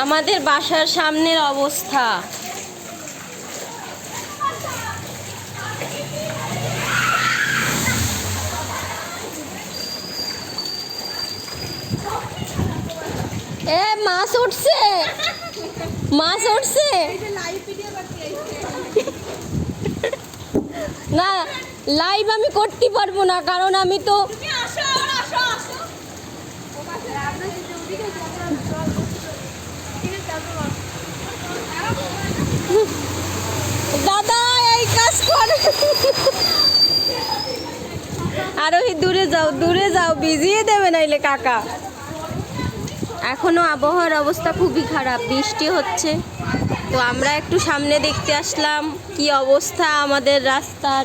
আমাদের বাসার সামনের অবস্থা। এ, মাছ উঠছে। মাছ উঠছে। না লাইভ আমি করতে পারব না, কারণ আমি তো আরোহী দূরে যাও দূরে যাও ভিজিয়ে দেবে নাইলে কাকা। এখনও আবহাওয়ার অবস্থা খুবই খারাপ, বৃষ্টি হচ্ছে। তো আমরা একটু সামনে দেখতে আসলাম, কি অবস্থা আমাদের রাস্তার।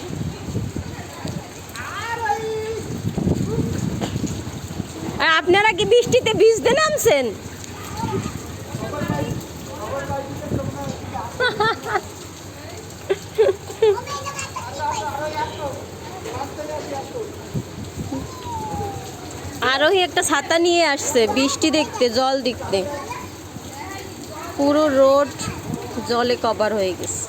আপনারা কি বৃষ্টিতে ভিজতে নামছেন? আরোহী একটা ছাতা নিয়ে আসছে, বৃষ্টি দেখতে, জল দেখতে। পুরো রোড জলে কভার হয়ে গেছে।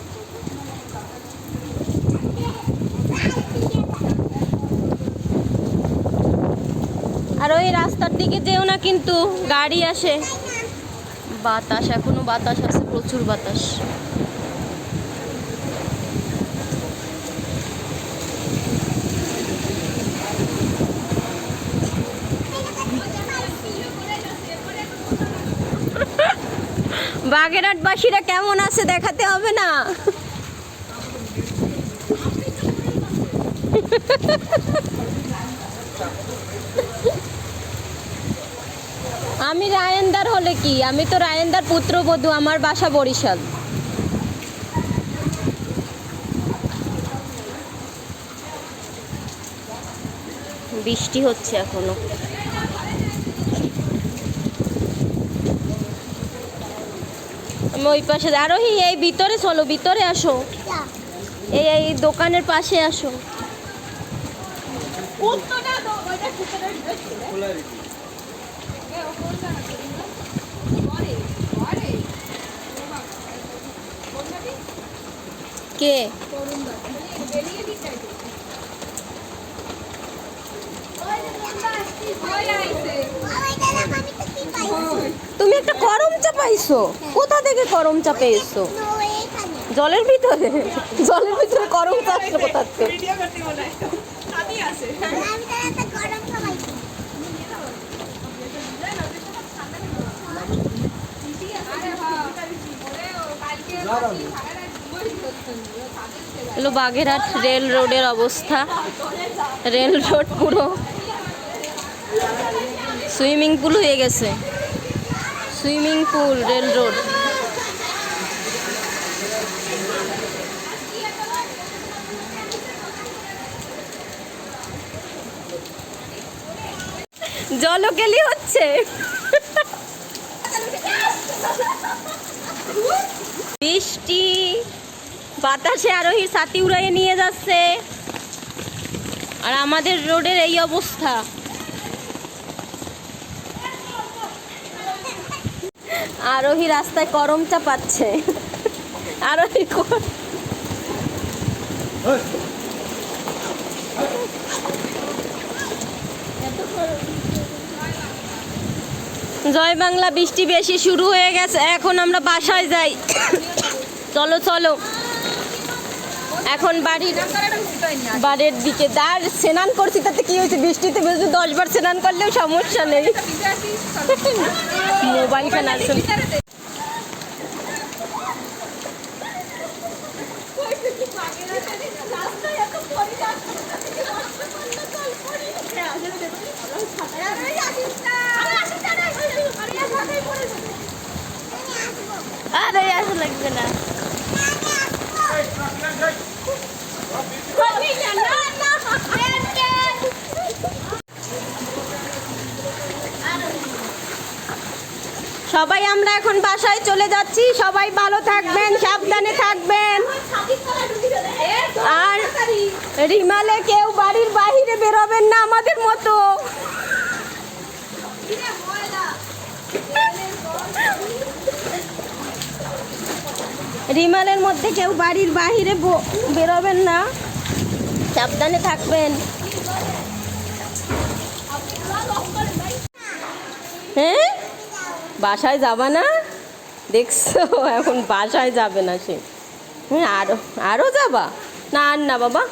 আর ওই রাস্তার দিকে যেও না কিন্তু গাড়ি আসে। বাতাস, এখনও বাতাস আছে, প্রচুর বাতাস। বাগেরহাটবাসীরা কেমন আছে দেখাতে হবে না? আমি রায়েন্দার হলে কি? আমি তো রায়েন্দার পুত্রবধূ, আমার বাসা বরিশাল। বৃষ্টি হচ্ছে এখনও। ওই পাশে আরোহী এই ভিতরে চলো ভিতরে আসো। এই এই দোকানের পাশে আসো। কে একটা করম চা পাইছো কোথা থেকে করম চা পেয়েছ? জলের ভিতরে? জলের ভিতরে করম চা আসলো কোথা থেকে? হলো বাগেরহাট রেল রোডের অবস্থা। রেল রোড পুরো সুইমিং পুল হয়ে গেছে। Swimming pool, rail road. জলকেলি হচ্ছে। বৃষ্টি, বাতাসে আরোহী সাথী উড়াইয়ে নিয়ে যাচ্ছে। আর আমাদের রোডের এই অবস্থা। আরোহী রাস্তায় করমটা পাচ্ছে। আরোহী জয় বাংলা, বৃষ্টি বেশি শুরু হয়ে গেছে, এখন আমরা বাসায় যাই। চলো চলো। এখন বাড়ির বাড়ির দিকে দাঁড় স্নান করছি, তাতে কি হয়েছে? বৃষ্টিতে বেশি দশ বার স্নান করলেও সমস্যা নেই। মোবাইল খান আসুন আরে লাগবে না। সবাই আমরা এখন বাসায় চলে যাচ্ছি। সবাই ভালো থাকবেন, সাবধানে থাকবেন। আর রিমালে কেউ বাড়ির বাইরে বেরোবেন না আমাদের মতো। রিমালের মধ্যে কেউ বাড়ির বাহিরে বেরোবেন না। সাবধানে থাকবেন। হ্যাঁ? বাসায় যাবা না? দেখছ, এখন বাসায় যাবে না সে। হ্যাঁ আরও আরও যাবা? না, আর না বাবা।